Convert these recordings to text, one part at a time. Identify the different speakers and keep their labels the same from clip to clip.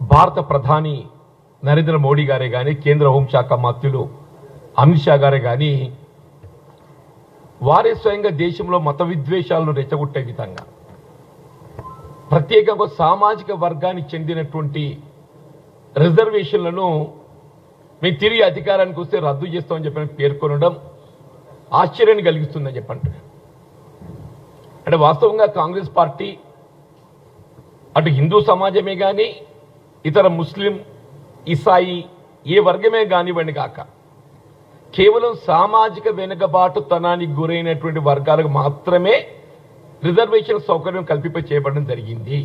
Speaker 1: భారత ప్రధాని నరేంద్ర మోడీ గారే కానీ కేంద్ర హోంశాఖ మంత్రులు అమిత్ షా గారే కానీ వారే స్వయంగా దేశంలో మత విద్వేషాలను రెచ్చగొట్టే విధంగా ప్రత్యేకంగా సామాజిక వర్గానికి చెందినటువంటి రిజర్వేషన్లను మేము తిరిగి అధికారానికి వస్తే రద్దు చేస్తామని చెప్పి పేర్కొనడం ఆశ్చర్యాన్ని కలిగిస్తుందని చెప్పండి అంటే వాస్తవంగా కాంగ్రెస్ పార్టీ అటు హిందూ సమాజమే కానీ ఇతర ముస్లిం ఇసాయి ఏ వర్గమే కానివ్వండి కాక కేవలం సామాజిక వెనుకబాటుతనానికి గురైనటువంటి వర్గాలకు మాత్రమే రిజర్వేషన్ సౌకర్యం కల్పింప చేయబడడం జరిగింది.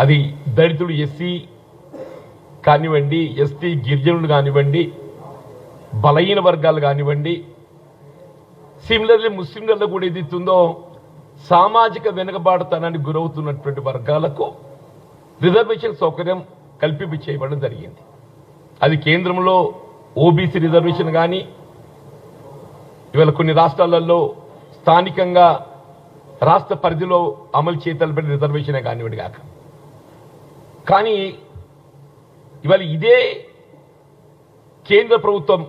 Speaker 1: అది దళితుడు ఎస్సీ కానివ్వండి ఎస్టీ గిరిజనులు కానివ్వండి బలహీన వర్గాలు కానివ్వండి సిమిలర్లీ ముస్లింలలో కూడా ఏదైతుందో సామాజిక వెనుకబాటుతనానికి గురవుతున్నటువంటి వర్గాలకు రిజర్వేషన్ సౌకర్యం కల్పింపు చేయబడడం జరిగింది. అది కేంద్రంలో ఓబీసీ రిజర్వేషన్ కానీ ఇవాళ కొన్ని రాష్ట్రాలలో స్థానికంగా రాష్ట్ర పరిధిలో అమలు చేతలబడిన రిజర్వేషనే కానివ్వండి కాక. కానీ ఇవాళ ఇదే కేంద్ర ప్రభుత్వం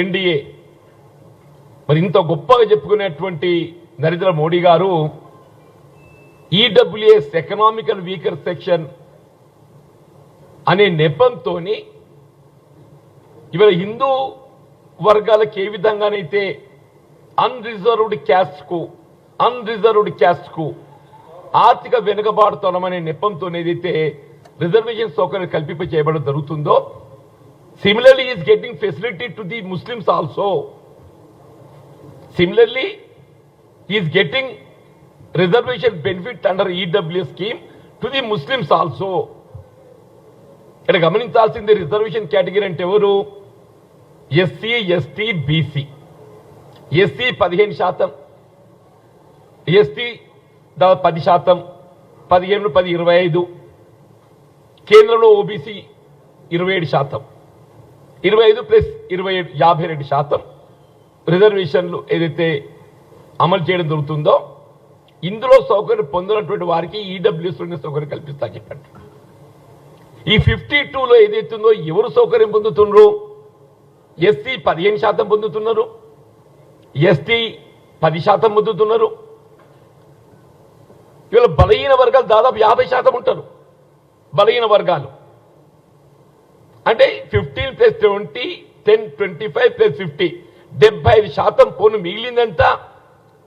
Speaker 1: ఎన్డీఏ మరి ఇంత గొప్పగా చెప్పుకునేటువంటి నరేంద్ర మోడీ గారు ఈడబ్ల్యూఎస్ ఎకనామికల్ వీకర్ సెక్షన్ అనే నెపంతో ఇవాళ హిందూ వర్గాలకు ఏ విధంగానైతే అన్రిజర్వ్డ్ క్యాస్ట్కు అన్రిజర్వ్డ్ క్యాస్ట్కు ఆర్థిక వెనుకబాటుతనం అనే నెపంతో ఏదైతే రిజర్వేషన్ సౌకర్యం కల్పింప చేయబడడం జరుగుతుందో similarly is getting facility to the Muslims also similarly is getting reservation benefit under EW scheme to the Muslims also ఇక్కడ గమనించాల్సింది రిజర్వేషన్ కేటగిరీ అంటే ఎవరు? ఎస్సీ ఎస్టీ బీసీ ఎస్సీ పదిహేను శాతం. ఎస్టీ దాదాపు పది శాతం. పదిహేను పది ఇరవై ఐదు. కేంద్రంలో ఓబీసీ ఇరవై ఏడు శాతం. ఇరవై ఐదు ప్లస్ ఇరవై ఏడు యాభై రెండు శాతం. రిజర్వేషన్లు ఏదైతే అమలు చేయడం జరుగుతుందో ఇందులో సౌకర్యం పొందినటువంటి వారికి ఈడబ్ల్యూఎస్ సౌకర్యం కల్పిస్తా చెప్పండి. ఈ ఫిఫ్టీ టూలో ఏదైతుందో ఎవరు సౌకర్యం పొందుతున్నారు ఎస్సీ పదిహేను శాతం పొందుతున్నారు. ఎస్టీ పది శాతం పొందుతున్నారు. ఇవాళ బలహీన వర్గాలు దాదాపు యాభై శాతం ఉంటారు. బలహీన వర్గాలు. అంటే fifteen plus twenty ten twenty five plus fifty డెబ్బై ఐదు శాతం పోను మిగిలిందంట.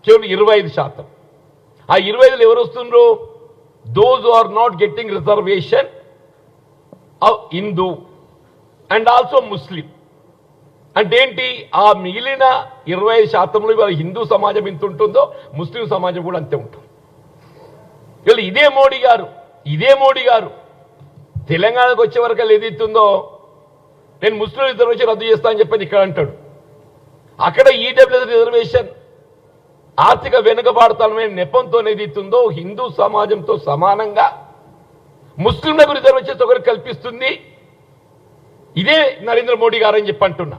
Speaker 1: కేవలం ఇరవై ఐదు శాతం. ఆ ఇరవై ఐదులో ఎవరు వస్తున్నారు those are not getting reservation Hindu and also Muslim అంటే ఏంటి? ఆ మిగిలిన ఇరవై శాతంలో ఇవాళ హిందూ సమాజం ఎంత ఉంటుందో ముస్లిం సమాజం కూడా అంతే ఉంటుంది. ఇవాళ ఇదే మోడీ గారు ఇదే మోడీ గారు. తెలంగాణకు వచ్చే వరకు ఏదైతుందో నేను ముస్లిం రిజర్వేషన్ రద్దు చేస్తా అని చెప్పని ఇక్కడ అంటాడు. అక్కడ ఈడబ్ల్యూ రిజర్వేషన్ ఆర్థిక వెనుకబాటుతనమైన నెపంతో ఏదైతుందో హిందూ సమాజంతో సమానంగా ముస్లింలకు రిజర్వేషన్ సౌకర్యం కల్పిస్తుంది. ఇదే నరేంద్ర మోడీ గారు అని చెప్పి అంటున్నా.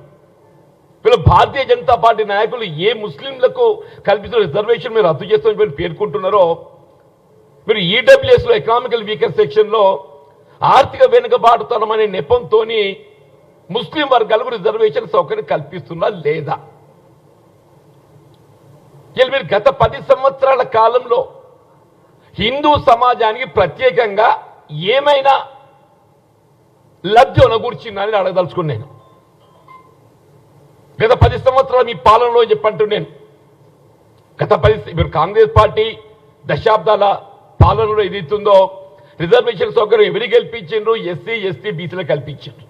Speaker 1: వీళ్ళు భారతీయ జనతా పార్టీ నాయకులు ఏ ముస్లింలకు కల్పిస్తున్న రిజర్వేషన్ మీరు రద్దు చేస్తామని మీరు పేర్కొంటున్నారో మీరు ఈడబ్ల్యూఎస్లో ఎకనామికల్ వీకర్ సెక్షన్లో ఆర్థిక వెనుకబాటుతనం అనే నెపంతో ముస్లిం వర్గాలకు రిజర్వేషన్ సౌకర్యం కల్పిస్తున్నా లేదా? వీళ్ళు మీరు గత పది సంవత్సరాల కాలంలో హిందూ సమాజానికి ప్రత్యేకంగా ఏమైనా లబ్ధి అనగూర్చిందని అడగదలుచుకుని నేను. గత పది సంవత్సరాలు మీ పాలనలో చెప్పంటూ నేను గత పది మీరు కాంగ్రెస్ పార్టీ దశాబ్దాల పాలనలో ఏదైతుందో రిజర్వేషన్ సౌకర్యం ఎవరి కల్పించిండ్రు? ఎస్సీ ఎస్టీ బీసీలు కల్పించిండ్రు.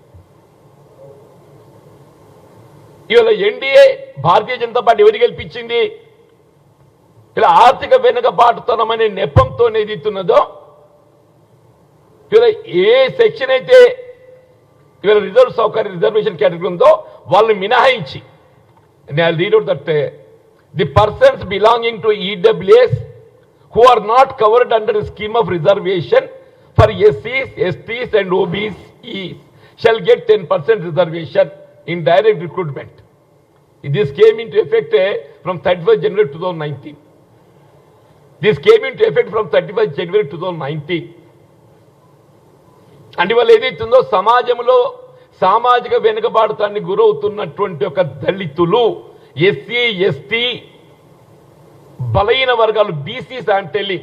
Speaker 1: ఇవాళ ఎన్డీఏ భారతీయ జనతా పార్టీ ఎవరి గెలిపించింది ఇలా ఆర్థిక వెనుకబాటుతనమనే నెపంతో ఏదైతున్నదో ఇవాళ ఏ సెక్షన్ అయితే ఇవాళ రిజర్వ్ సౌకర్య రిజర్వేషన్ కేటగిరీ ఉందో వాళ్ళని మినహాయించి నేను read out that the persons belonging to EWS who are not covered under the scheme of reservation for SCs, STs and OBs shall get 10% reservation in direct recruitment. This came into effect eh, from 31st January 2019. This came into effect from 31st January 2019. అంటే వాళ్ళు ఏదైతుందో సమాజంలో సామాజిక వెనుకబాటుతాన్ని గురవుతున్నటువంటి ఒక దళితులు SC ST బలహీన వర్గాలు BCs అంటెళ్ళి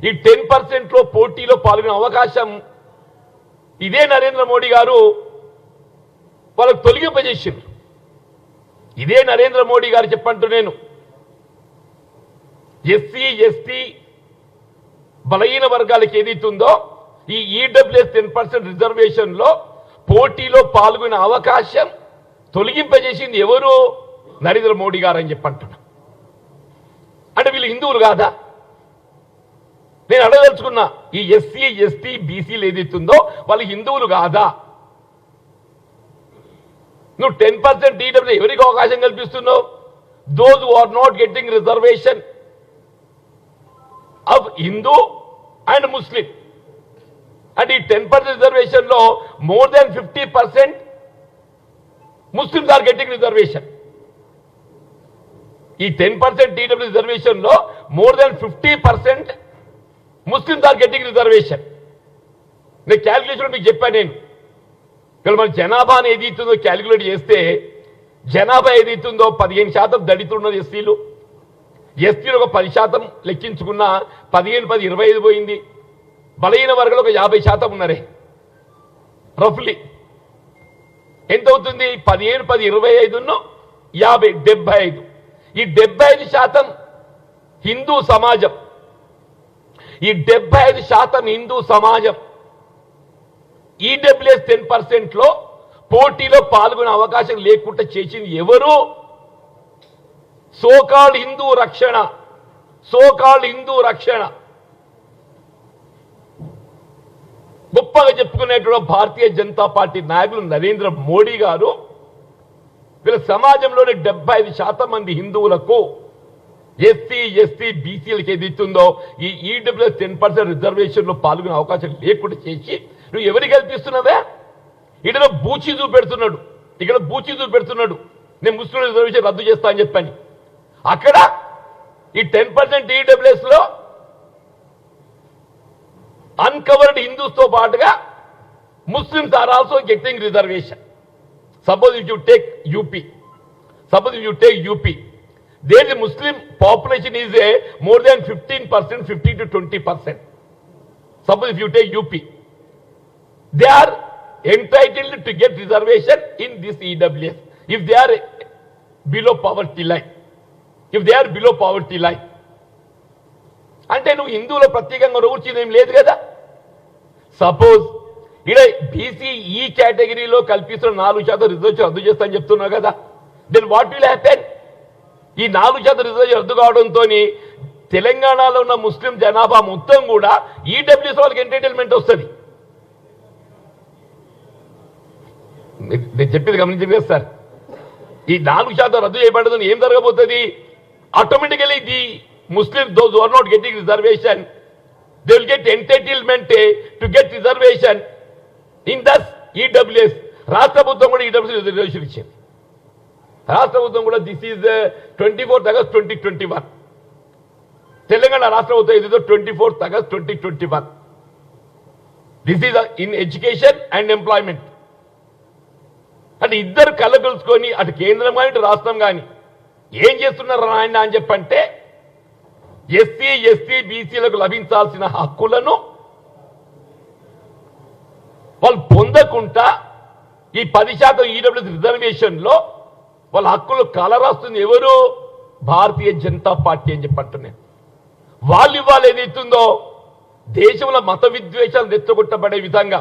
Speaker 1: ఈ టెన్ పర్సెంట్లో పోటీలో పాల్గొనే అవకాశం ఇదే నరేంద్ర మోడీ గారు వాళ్ళకు తొలగింపజేసిండ్రు. ఇదే నరేంద్ర మోడీ గారు చెప్పంటూ నేను. ఎస్సీ ఎస్టీ బలహీన వర్గాలకు ఏదైతుందో ఈ ఈడబ్ల్యూఎస్ టెన్ పర్సెంట్ రిజర్వేషన్లో పోటీలో పాల్గొనే అవకాశం తొలగింపజేసింది ఎవరు? నరేంద్ర మోడీ గారు అని చెప్పంటున్నా అంటే వీళ్ళు హిందువులు కాదా? నేను అడగదలుచుకున్నా ఈ ఎస్సీ ఎస్టీ బీసీలు ఏదైతుందో వాళ్ళు హిందువులు కాదా? నువ్వు టెన్ పర్సెంట్ ఈడబ్ల్యూ ఎవరికి అవకాశం కల్పిస్తున్నావు? Those are not getting reservation of Hindu and Muslim అంటే ఈ ten percent రిజర్వేషన్లో more than fifty percent Muslims are getting reservation ఈ ten percent TW రిజర్వేషన్లో more than fifty percent Muslims are getting reservation నేను calculation మీకు చెప్పాను నేను. ఇక్కడ మన జనాభా ఏది ఇస్తుందో క్యాలిక్యులేట్ చేస్తే జనాభా ఏది ఇస్తుందో పదిహేను శాతం దళితులు ఎస్సీలు. ఎస్టీలు ఒక పది శాతం లెక్కించుకున్న పదిహేను పది ఇరవై ఐదు పోయింది. బలహీన వర్గాలు ఒక యాభై శాతం ఉన్నారే. రఫ్లీ. ఎంత అవుతుంది పదిహేను పది ఇరవై ఐదును యాభై డెబ్బై ఐదు. ఈ డెబ్బై ఐదు శాతం హిందూ సమాజం. ఈ డెబ్బై ఐదు శాతం హిందూ సమాజం. ఈడబ్ల్యూఎస్ టెన్ పర్సెంట్లో పోటీలో పాల్గొనే అవకాశం లేకుండా చేసింది ఎవరు? సోకాల్ హిందూ రక్షణ. సోకాల్ హిందూ రక్షణ. గొప్పగా చెప్పుకునేటువంటి భారతీయ జనతా పార్టీ నాయకులు నరేంద్ర మోడీ గారు వీళ్ళ సమాజంలోని డెబ్బై ఐదు శాతం మంది హిందువులకు ఎస్సీ ఎస్టీ బీసీలకు ఏది ఈ ఈడబ్ల్యూఎస్ టెన్ పర్సెంట్ రిజర్వేషన్లో పాల్గొనే అవకాశం లేకుండా చేసి నువ్వు ఎవరికి కల్పిస్తున్నావే? ఇక్కడ బూచి చూపెడుతున్నాడు. ఇక్కడ బూచి చూపెడుతున్నాడు. నేను ముస్లిం రిజర్వేషన్ రద్దు చేస్తా అని చెప్పాను. అక్కడ ఈ టెన్ పర్సెంట్ ఈడబ్ల్యూఎస్లో అన్కవర్డ్ హిందూస్తో పాటుగా Muslims are also getting reservation suppose if you take UP suppose if you take UP there the Muslim population is a more than fifteen percent fifteen to twenty percent suppose if you take UP they are entitled to get reservation in this EWS if they are below poverty line. If they are below poverty line. అంటే నువ్వు హిందువుల ప్రత్యేకంగా రూర్చింది ఏం లేదు కదా? Suppose ఇక్కడ BC ఈ కేటగిరీలో కల్పిస్తున్న నాలుగు శాతం రిజర్వేషన్ రద్దు చేస్తా అని చెప్తున్నావు కదా? దెన్ వాట్ విల్ హ్యాపెన్ ఈ నాలుగు శాతం రిజర్వేషన్ రద్దు కావడంతో తెలంగాణలో ఉన్న ముస్లిం జనాభా మొత్తం కూడా ఈడబ్ల్యూఎస్ వాళ్ళకి ఎంటర్టైన్మెంట్ వస్తుంది. నేను చెప్పేది గమనించింది కదా సార్? ఈ నాలుగు శాతం రద్దు చేయబడదని ఏం జరగబోతుంది? Automatically the Muslims, those who are not getting reservation, they will get entitlement to get reservation in this EWS రాష్ట్ర ప్రభుత్వం కూడా ఈడబ్ల్యూఎస్ రిజర్వేషన్ ఇచ్చింది రాష్ట్ర ప్రభుత్వం కూడా this is twenty fourth August twenty twenty one Telangana రాష్ట్ర ప్రభుత్వం ఏదో twenty fourth August twenty twenty one this is in education and employment అంటే ఇద్దరు కళ్ళ కలుసుకొని అటు కేంద్రం కానీ ఇటు రాష్ట్రం కానీ ఏం చేస్తున్నారు నాయన అని చెప్పంటే ఎస్సీ ఎస్టీ బీసీలకు లభించాల్సిన హక్కులను వాళ్ళు పొందకుండా ఈ పది శాతం ఈడబ్ల్యూఎస్ రిజర్వేషన్లో వాళ్ళ హక్కులు కలరాస్తుంది ఎవరు? భారతీయ జనతా పార్టీ అని చెప్పంటున్నాను వాళ్ళు ఇవాళ ఏదైతుందో దేశంలో మత విద్వేషాలు రెచ్చగొట్టబడే విధంగా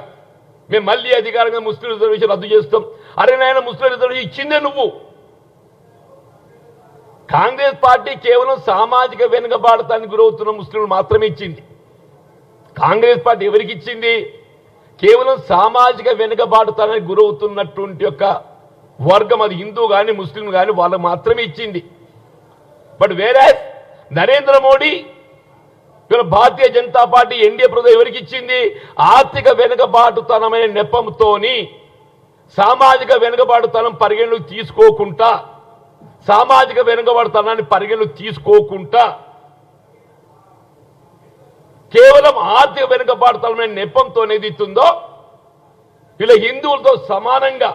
Speaker 1: మేము మళ్ళీ అధికారంగా ముస్లిం రిజర్వేషన్ రద్దు చేస్తాం. అరే నాయన ముస్లిం రిజర్వేషన్ ఇచ్చిందే నువ్వు. కాంగ్రెస్ పార్టీ కేవలం సామాజిక వెనుకబాడతానికి గురవుతున్న ముస్లింలు మాత్రమే ఇచ్చింది. కాంగ్రెస్ పార్టీ ఎవరికి ఇచ్చింది? కేవలం సామాజిక వెనుకబాటుతనానికి గురవుతున్నటువంటి యొక్క వర్గం అది హిందూ కానీ ముస్లిం కానీ వాళ్ళకు మాత్రమే ఇచ్చింది. బట్ వేరే నరేంద్ర మోడీ ఇక్కడ భారతీయ జనతా పార్టీ ఎన్డీఏ ప్రభుత్వం ఎవరికి ఇచ్చింది? ఆర్థిక వెనుకబాటుతనమైన నెపంతోని సామాజిక వెనుకబాటుతనం పరిగణలోకి తీసుకోకుండా సామాజిక వెనుకబడతానాన్ని పరిగణలు తీసుకోకుండా కేవలం ఆర్థిక వెనుకబాటుతనమైన నెపంతో ఏది ఇస్తుందో ఇలా హిందువులతో సమానంగా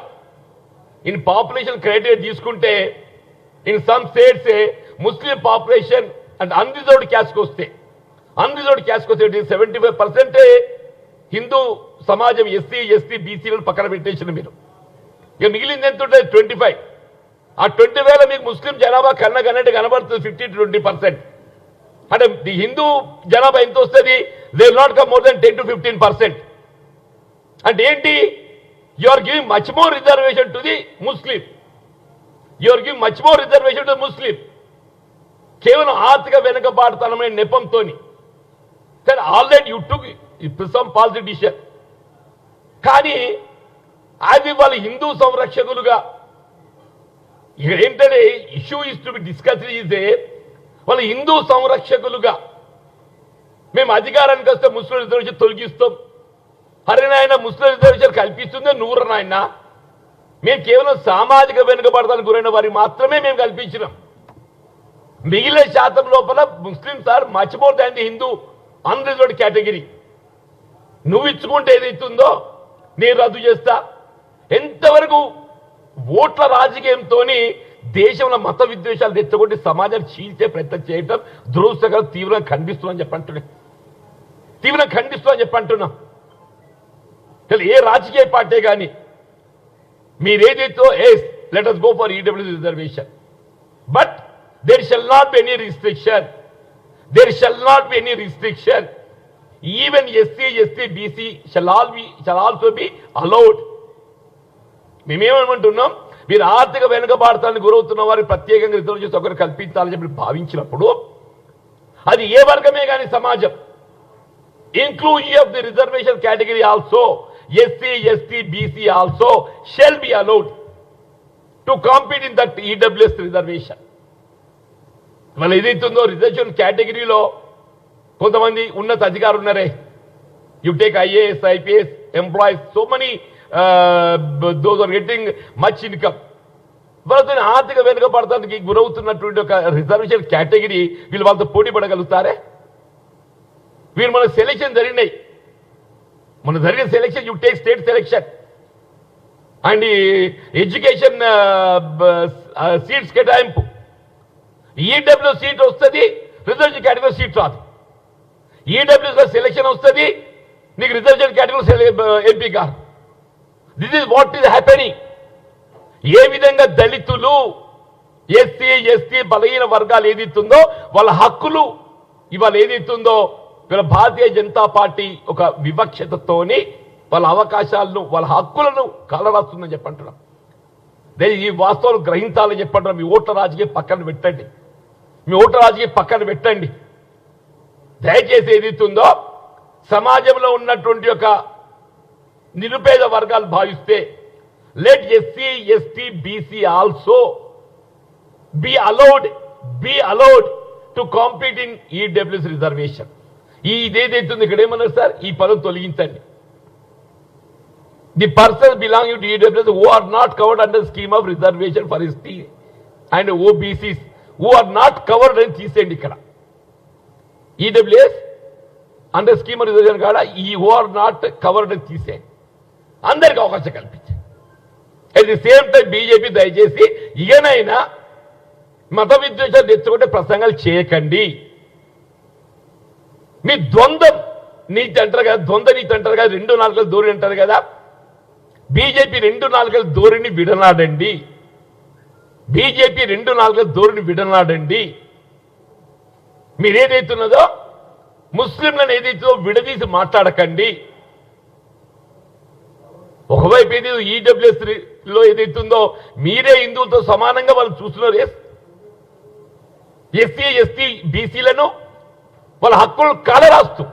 Speaker 1: ఇన్ పాపులేషన్ క్రైటీరియా తీసుకుంటే in some states Muslim population and unreserved క్యాస్ట్కి వస్తే అన్రిజర్వ్డ్ క్యాస్ట్కి వస్తే సెవెంటీ ఫైవ్ పర్సెంటే హిందూ సమాజం ఎస్సీ ఎస్టీ బీసీలను పక్కన పెట్టేసిన మీరు. ఇక మిగిలింది ఎంత ఉంటుంది? ట్వంటీ ఫైవ్ ఆ ట్వంటీ వేల మీకు ముస్లిం జనాభా కన్న కన్నట్టు కనబడుతుంది ఫిఫ్టీ ట్వంటీ పర్సెంట్ అంటే ది హిందూ జనాభా ఎంత వస్తుంది? They not come more than ten to fifteen percent అంటే ఏంటి? You are giving much more reservation to the Muslim you are giving much more reservation to Muslim కేవలం ఆర్థిక వెనుకబాటుతనమైన నెపంతో సరే already you took some positive decision కానీ అది వాళ్ళ హిందూ సంరక్షకులుగా ఇక్కడ ఏంటంటే issue is to be discuss ఇదే వాళ్ళ హిందూ సంరక్షకులుగా. మేము అధికారానికి వస్తే ముస్లిం రిజర్వేషన్ తొలగిస్తాం. హరినాయన ముస్లిం రిజర్వేషన్ కల్పిస్తుందే నూరు నాయన. మేము కేవలం సామాజిక వెనుకబడతానికి గురైన వారికి మాత్రమే మేము కల్పించినాం. మిగిలిన శాతం లోపల Muslim are much more than the Hindu unreserved category. నువ్వు ఇచ్చుకుంటే ఏదైతుందో నేను రద్దు చేస్తా. ఎంతవరకు ఓట్ల రాజకీయంతో దేశంలో మత విద్వేషాలు తెచ్చగొట్టి సమాజాన్ని చీల్చే ప్రయత్నం చేయటం దురదృష్టకరం తీవ్రంగా ఖండిస్తున్నాను చెప్పంటున్నా తీవ్రంగా ఖండిస్తున్నాను చెప్పంటున్నా అసలు ఏ రాజకీయ పార్టీ కానీ మీరేదైతే a let us go for EW reservation but there shall not be any restriction there shall not be any restriction even SC ST BC shall all be shall also be allowed మేమేమనుకుంటున్నాం? మీరు ఆర్థిక వెనుకబాడతానికి గురవుతున్న వారికి ప్రత్యేకంగా reserve ఒకరు కల్పించాలని చెప్పి భావించినప్పుడు అది ఏ వర్గమే కానీ సమాజం. Inclusion of the reservation category also SC ST BC also shall be allowed to compete in that EWS reservation మన ఏదైతుందో రిజర్వేషన్ కేటగిరీలో కొంతమంది ఉన్నత అధికారులు ఉన్నారే you take IAS IPS employees so many those are getting much income వాళ్ళతో ఆర్థిక వెనుకబడటానికి గురవుతున్నటువంటి ఒక రిజర్వేషన్ కేటగిరీ వీళ్ళు వాళ్ళతో పోటీ పడగలుగుతారే? వీరు మన సెలెక్షన్ జరిగినాయి. మన జరిగిన selection you take state selection and education seats కేటాయింపు. ఈడబ్ల్యూ సీట్ వస్తుంది రిజర్వేషన్ కేటగిరీ సీట్ రాదు. ఈడబ్ల్యూలో సెలెక్షన్ వస్తుంది నీకు రిజర్వేషన్ కేటగిరీ ఎంపీ కాదు this is what is happening ఏ విధంగా దళితులు ఎస్సీ ఎస్టీ బలహీన వర్గాలు ఏదైతుందో వాళ్ళ హక్కులు ఇవాళ ఏదైతుందో వీళ్ళ భారతీయ జనతా పార్టీ ఒక వివక్షతతోని వాళ్ళ అవకాశాలను వాళ్ళ హక్కులను కలరాస్తుందని చెప్పంటున్నాం. నేను ఈ వాస్తవాలు గ్రహించాలని చెప్పంటున్నాం. మీ ఓట్ల రాజకీయ పక్కన పెట్టండి. మీ ఓట్ల రాజకీయ పక్కన పెట్టండి. దయచేసి ఏదైతుందో సమాజంలో ఉన్నటువంటి ఒక నిరుపేద వర్గాలు భావిస్తే let SC ST BC also be allowed be allowed to compete in EWS reservation ఈ ఇదేదైతుంది ఇక్కడ ఏమన్నారు సార్? ఈ పదం తొలగించండి. The person belong to EWS who are not covered under scheme of reservation for ST and OBCs who are not covered అని తీసేయండి ఇక్కడ. ఈడబ్ల్యూఎస్ అండర్ స్కీమ్ రిజర్వేషన్ కాడ? ఈ హూ ఆర్ నాట్ కవర్డ్ అని తీసేయండి. అందరికి అవకాశం కల్పించండి. అది సేమ్ టైం బీజేపీ దయచేసి ఇకనైనా మత విద్వేషాలు తెచ్చుకుంటే ప్రసంగాలు చేయకండి. మీ ద్వంద్వం నీతి అంటారు కదా ద్వంద్వ నీతి అంటారు కదా రెండు నాలుగలు ధోరణి అంటారు కదా బీజేపీ రెండు నాలుగల ధోరణి విడనాడండి. బీజేపీ రెండు నాలుగల ధోరణి విడనాడండి. మీరేదైతున్నదో ముస్లింలను ఏదైతుందో విడదీసి మాట్లాడకండి. ఒకవైపు ఏది ఈడబ్ల్యూఎస్లో ఏదైతుందో మీరే హిందువులతో సమానంగా వాళ్ళు చూస్తున్నారు. ఎస్సీ ఎస్టీ బీసీలను వాళ్ళ హక్కులను కాలరాస్తూ.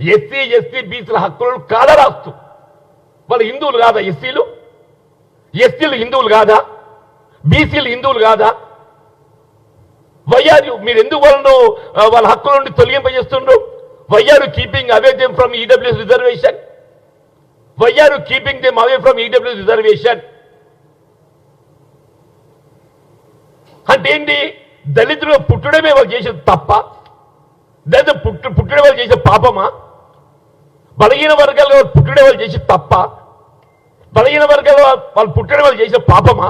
Speaker 1: ఎస్సీ ఎస్టీ బీసీల హక్కులను కాలరాస్తూ. వాళ్ళ హిందువులు కాదా ఎస్సీలు ఎస్టీలు హిందువులు కాదా? బీసీలు హిందువులు కాదా? వైఆర్ మీరు ఎందుకు వాళ్ళను వాళ్ళ హక్కుల నుండి తొలగింపజేస్తుండ్రు? Why are keeping away them from EWS reservation why are keeping them away from EW reservation అంటే ఏంటి దళితులు పుట్టడమే వాళ్ళు చేసేది తప్ప లేదా పుట్టు పుట్టడం వాళ్ళు చేసే పాపమా? బలహీన వర్గాలు పుట్టడం వాళ్ళు చేసే తప్ప బలహీన వర్గాల వాళ్ళు పుట్టడం వాళ్ళు చేసే పాపమా?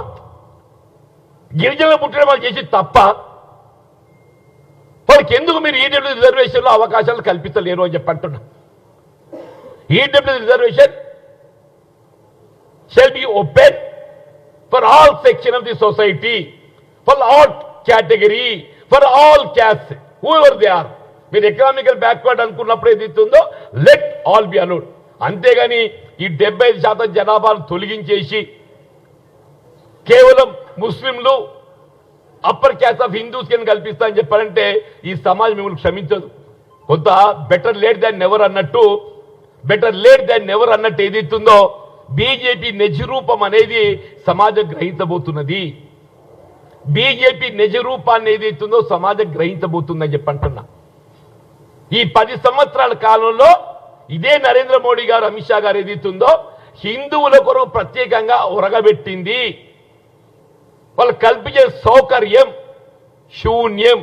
Speaker 1: గిరిజనులు పుట్టడం వాళ్ళు చేసే తప్ప వాళ్ళకి ఎందుకు మీరు ఈడబ్ల్యూ రిజర్వేషన్లో అవకాశాలు కల్పించలేరు అని చెప్పంటున్నా EW reservation shall be open for all section of the society for all category, for all caste, whoever they they మీరు ఎకనామికల్ బ్యాక్వర్డ్ అనుకున్నప్పుడు ఏది ఇస్తుందో లెట్ ఆల్ బి అలౌడ్ అంతేగాని ఈ డెబ్బై ఐదు శాతం జనాభాను తొలగించేసి కేవలం ముస్లింలు అప్పర్ క్యాస్ట్ ఆఫ్ హిందూస్ కింద కల్పిస్తా అని చెప్పారంటే ఈ సమాజం మిమ్మల్ని క్షమించదు. కొంత బెటర్ లేట్ దాన్ నెవర్ అన్నట్టు బెటర్ లేట్ దాన్ నెవర్ అన్నట్టు ఏదైతుందో బీజేపీ నిజరూపం అనేది సమాజం గ్రహించబోతున్నది బీజేపీ నిజరూపాన్ని ఏదైతుందో సమాజం గ్రహించబోతుందని చెప్పంటున్నా ఈ పది సంవత్సరాల కాలంలో ఇదే నరేంద్ర మోడీ గారు అమిత్ షా గారు ఏదైతుందో హిందువుల కొరకు ప్రత్యేకంగా ఉరగబెట్టింది. వాళ్ళు కల్పించే సౌకర్యం శూన్యం.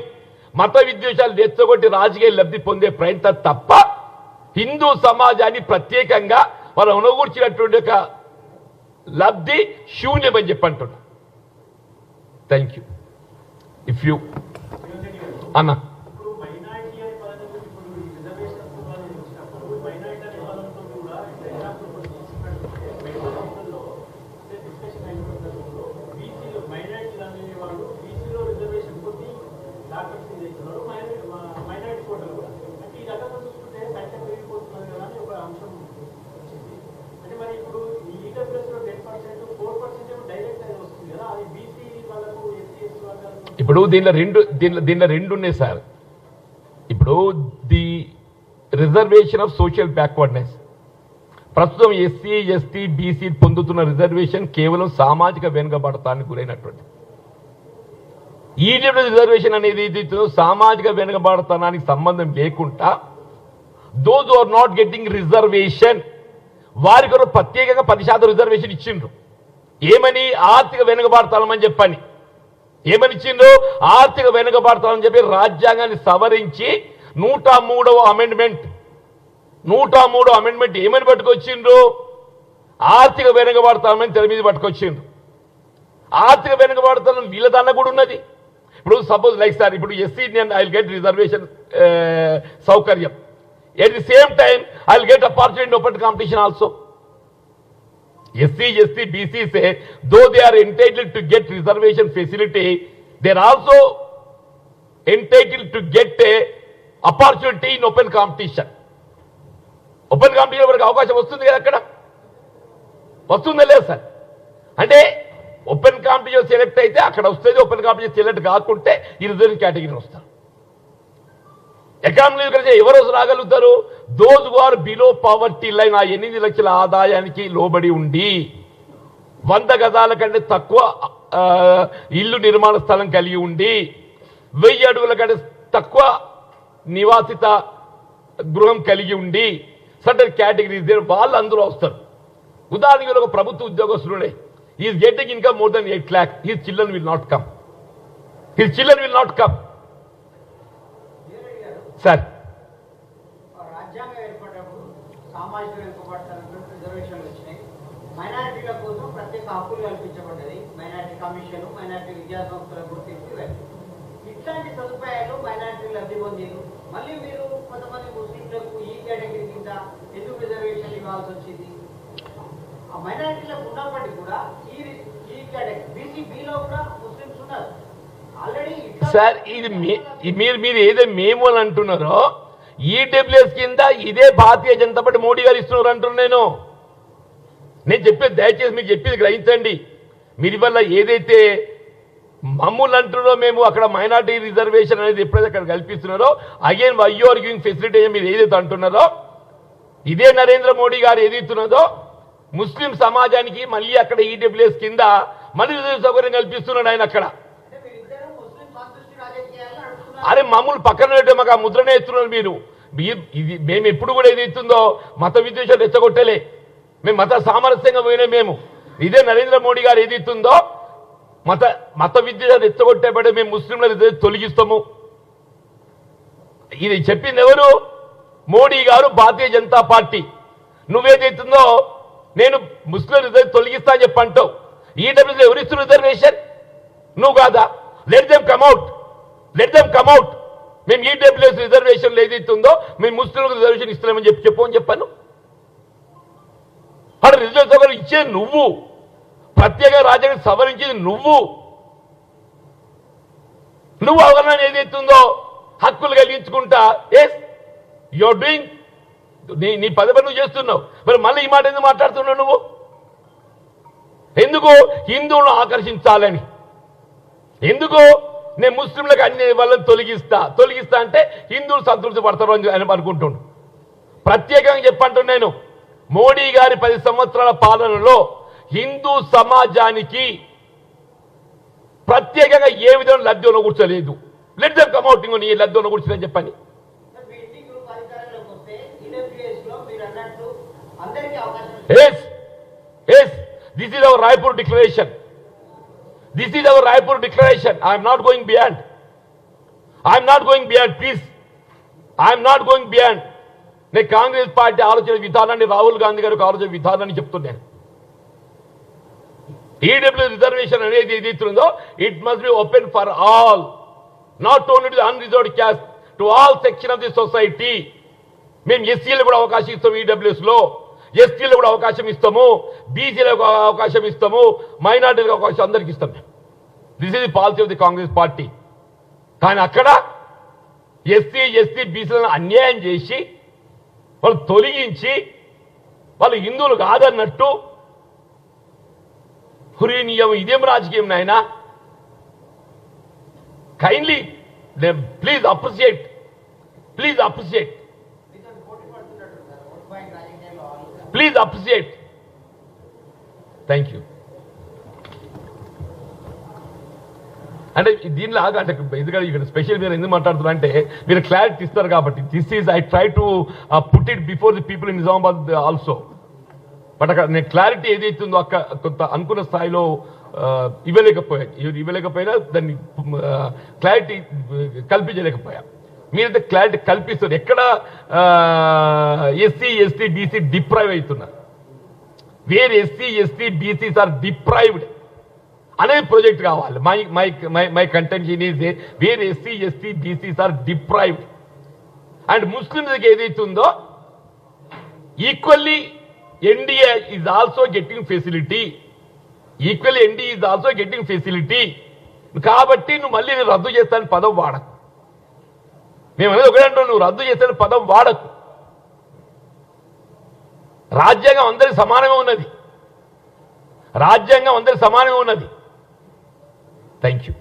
Speaker 1: మత విద్వేషాలు తెచ్చగొట్టి రాజకీయ లబ్ధి పొందే ప్రయత్నం తప్ప హిందూ సమాజాన్ని ప్రత్యేకంగా వాళ్ళు ఉనగూర్చినటువంటి యొక్క లబ్ధి శూన్యమని చెప్పి అంటున్నా. థ్యాంక్ యూ ఇఫ్ యూ అన్న.
Speaker 2: ఇప్పుడు మైనారిటీ ఈ పదం వచ్చినప్పుడు మైనారిటీ అనే పదంతో కూడా ఇప్పుడు ఎగ్జాంపుల్ కొన్ని తీసుకున్నట్లయితే మెడికల్లో డిస్కషన్ అయిన సందర్భంలో బీసీలో మైనారిటీ అనే వాళ్ళు బీసీలో రిజర్వేషన్ కొద్ది డాక్టర్స్ చేస్తున్నారు మైనారిటీ కోటలు కూడా అంటే ఈ రకంగా చూసుకుంటే సంఖ్య పెరిగిపోతున్నది కదా అని ఒక అంశం వచ్చింది అంటే మరి ఇప్పుడు ఈ ఈడబ్ల్యూఎస్లో టెన్ పర్సెంట్ ఫోర్ పర్సెంట్ ఏమో డైరెక్ట్ అది వస్తుంది కదా అది బీసీ వాళ్ళకు ఎస్సీ ఎస్సీ వాళ్ళకు
Speaker 1: ఇప్పుడు దీనిలో రెండు దీనిలో దీనిలో రెండు ఉన్నాయి సార్. ఇప్పుడు the reservation of social backwardness. ప్రస్తుతం ఎస్సీ ఎస్టీ బీసీ పొందుతున్న రిజర్వేషన్ కేవలం సామాజిక వెనుకబడతానికి గురైనటువంటి. ఈడబ్ల్యూ రిజర్వేషన్ అనేది సామాజిక వెనుకబడతానికి సంబంధం లేకుండా those are not getting reservation వారి ప్రత్యేకంగా పది శాతం రిజర్వేషన్ ఇచ్చిండ్రు. ఏమని? ఆర్థిక వెనుకబాడతామని చెప్పని. ఏమనిచ్చిండు? ఆర్థిక వెనుకబడతామని చెప్పి రాజ్యాంగాన్ని సవరించి నూట మూడవ అమెండ్మెంట్ నూట మూడో అమెండ్మెంట్ ఏమని పట్టుకొచ్చిండ్రు ఆర్థిక వెనుకబడతామని తెర మీద పట్టుకొచ్చిండ్రు ఆర్థిక వెనుకబడతాం వీళ్ళదన్న కూడా ఉన్నది. ఇప్పుడు సపోజ్ లైక్ సార్ ఇప్పుడు ఎస్సీ నేను ఐ గెట్ రిజర్వేషన్ సౌకర్యం. At the same time I get opportunity open competition also SC SC బీసీసే though they are entitle to get reservation facility there also entitle to get a opportunity in open competition open competition వరకు అవకాశం వస్తుంది కదా అక్కడ? వస్తుందా లేదు sir? అంటే open competition select అయితే అక్కడ వస్తుంది ఓపెన్ కాంపిటీషన్ సెలెక్ట్ కాకుంటే ఈ రిజర్వ్ కేటగిరీ వస్తారు ఎకానమీ ఎవరు రాగలుగుతారు? Those were below poverty line ఆ ఎనిమిది లక్షల ఆదాయానికి లోబడి ఉండి వంద గదాల కంటే తక్కువ ఇల్లు నిర్మాణ స్థలం కలిగి ఉండి వెయ్యి అడుగుల కంటే తక్కువ నివాసిత గృహం కలిగి ఉండి సర్టన్ కేటగిరీస్ వాళ్ళు అందులో వస్తారు. ఉదాహరణకి ఒక ప్రభుత్వ ఉద్యోగస్తుడే is getting income more than eight lakh his children will not come his children will not come sir
Speaker 3: రాజ్యాంగం ఏర్పడినప్పుడు సామాజిక వెనుకబడతానికి రిజర్వేషన్లు వచ్చినాయి. మైనారిటీల కోసం ప్రత్యేక హక్కులు కల్పించబడ్డది. మైనారిటీ కమిషన్ మైనారిటీ విద్యా సంస్థల గుర్తింపు ఇట్లాంటి సదుపాయాలు మైనారిటీ లబ్ధి పొందారు మళ్ళీ మీరు కొంతమంది ముస్లింలకు ఈ కేటగిరీ కింద ఎందుకు రిజర్వేషన్ ఇవ్వాల్సి వచ్చింది? ఆ మైనారిటీలకు ఉన్నప్పటికీ కూడా ఈ ఈ కేటగిరీ బీసీ బిలో కూడా ముస్లింస్ ఉన్నారు. ఆల్రెడీ
Speaker 1: సార్ ఇది మీ- మీరు మీరు ఏదో మేము అని అంటున్నారో ఈడబ్ల్యూఎస్ కింద ఇదే భారతీయ జనతా పార్టీ మోడీ గారు ఇస్తున్నారు అంటున్నాను నేను. నేను చెప్పేది దయచేసి మీకు చెప్పేది గ్రహించండి. మీరు వల్ల ఏదైతే మమ్మల్ని అంటున్నారో మేము అక్కడ మైనార్టీ రిజర్వేషన్ అనేది ఎప్పుడైతే అక్కడ కల్పిస్తున్నారో అగైన్ వయ్యో గివింగ్ ఫెసిలిటీ మీరు ఏదైతే అంటున్నారో ఇదే నరేంద్ర మోడీ గారు ఏదైతున్నదో ముస్లిం సమాజానికి మళ్ళీ అక్కడ ఈడబ్ల్యూఎస్ కింద మళ్ళీ సౌకర్యం కల్పిస్తున్నాడు ఆయన అక్కడ. అరే మామూలు పక్కన పెట్టే మాకు ఆ ముద్రనే ఎత్తున్నారు మీరు. మీరు ఇది మేము ఎప్పుడు కూడా ఏది ఎత్తుందో మత విద్వేషాలు రెచ్చగొట్టలే మేము మత సామరస్యంగా పోయినా మేము. ఇదే నరేంద్ర మోడీ గారు ఏది ఎత్తుందో మత మత విద్వేషాలు రెచ్చగొట్టేపడే మేము ముస్లింలను తొలగిస్తాము. ఇది చెప్పింది ఎవరు? మోడీ గారు భారతీయ జనతా పార్టీ. నువ్వేదైతుందో నేను ముస్లిం రిజర్వ్ తొలగిస్తా అని చెప్పంటావు అంటావు. ఈడబ్ల్యూసీ ఎవరిస్తు రిజర్వేషన్? నువ్వు కాదా? Let them combat let them combat మేము ఈడబ్ల్యూఎస్ రిజర్వేషన్ ఏదైతే ఉందో మేము ముస్లింలకు రిజర్వేషన్ ఇస్తామని చెప్పి చెప్పు అని చెప్పాను. అక్కడ రిజర్వేషన్ సభలు నువ్వు ప్రత్యేక రాజ్యాంగం సవరించేది నువ్వు. నువ్వు అవగాహన ఏదైతే ఉందో హక్కులు కలిగించుకుంటా ఎస్ యువర్ డూయింగ్ నీ నీ పది పని నువ్వు చేస్తున్నావు. మరి మళ్ళీ ఈ మాట ఎందుకు మాట్లాడుతున్నావు నువ్వు? ఎందుకు హిందువులను ఆకర్షించాలని? ఎందుకు నేను ముస్లింలకు అన్ని వాళ్ళని తొలగిస్తా. తొలగిస్తా అంటే హిందువులు సంతృప్తి పడతారు అని అనుకుంటుండు. ప్రత్యేకంగా చెప్పంటున్నాను నేను మోడీ గారి పది సంవత్సరాల పాలనలో హిందూ సమాజానికి ప్రత్యేకంగా ఏ విధంగా లబ్ధి కూర్చోలేదు. లెట్ దమ్ కమ్అట్ ఇంకో నీ లబ్ధి కూర్చోలేని చెప్పని yes yes this is our Raipur declaration this is our Raipur declaration I'm not going beyond I'm not going beyond please I'm not going beyond నేను కాంగ్రెస్ పార్టీ ఆలోచన విధానాన్ని రాహుల్ గాంధీ గారి ఆలోచన విధానాన్ని చెప్తున్నాను ఈడబ్ల్యూ రిజర్వేషన్ అనేది ఏదైతే it must be open for all not only to unreserved caste to all section of the society మేము ఎస్సీలు కూడా అవకాశం ఇస్తాం ఈడబ్ల్యూఎస్ లో కూడా అవకాశం ఇస్తాము బీసీలకు అవకాశం ఇస్తాము మైనార్టీలకు అవకాశం అందరికి ఇస్తాం this is policy of the Congress party కానీ అక్కడ ఎస్సీ ఎస్టీ బీసీలను అన్యాయం చేసి వాళ్ళు తొలగించి వాళ్ళు హిందువులు కాదన్నట్టు హురీనియం ఇదేం రాజకీయం నాయన? Kindly please appreciate please appreciate
Speaker 3: మీతో పోటీ పడుతున్నట్టు సార్ ఓట్ బ్యాంక్ రాజకీయాల్లో వాళ్ళు
Speaker 1: ప్లీజ్ అప్రిషియేట్ థ్యాంక్ యూ అంటే దీనిలో ఆగా అంటే ఎందుకంటే ఇక్కడ స్పెషల్ మీరు ఎందుకు మాట్లాడుతున్నారు అంటే మీరు క్లారిటీ ఇస్తారు కాబట్టి. This is I try to put it before the people in Nizamabad also but అక్కడ నేను క్లారిటీ ఏదైతుందో అక్క కొంత అనుకున్న స్థాయిలో uh, ఇవ్వలేకపోయా. ఇవ్వలేకపోయినా దాన్ని uh, క్లారిటీ uh, కల్పించలేకపోయా. మీరంటే క్లారిటీ కల్పిస్తారు ఎక్కడ ఎస్సీ ఎస్టీ బీసీ డిప్రైవ్ అవుతున్నారు. Where SC ST BCs are deprived అనే ప్రాజెక్ట్ కావాలి. My my my my contention is where SC ST BCs are deprived and ముస్లింస్కి ఏదైతుందో equally NDA is also getting facility equally NDA is also getting facility కాబట్టి నువ్వు మళ్ళీ నేను రద్దు చేస్తాను పదం వాడకు. మేము అనేది ఒకటే అంటాం నువ్వు రద్దు చేస్తాను పదం వాడకు. రాజ్యాంగం అందరికి సమానంగా ఉన్నది. రాజ్యాంగం అందరికి సమానంగా ఉన్నది. Thank you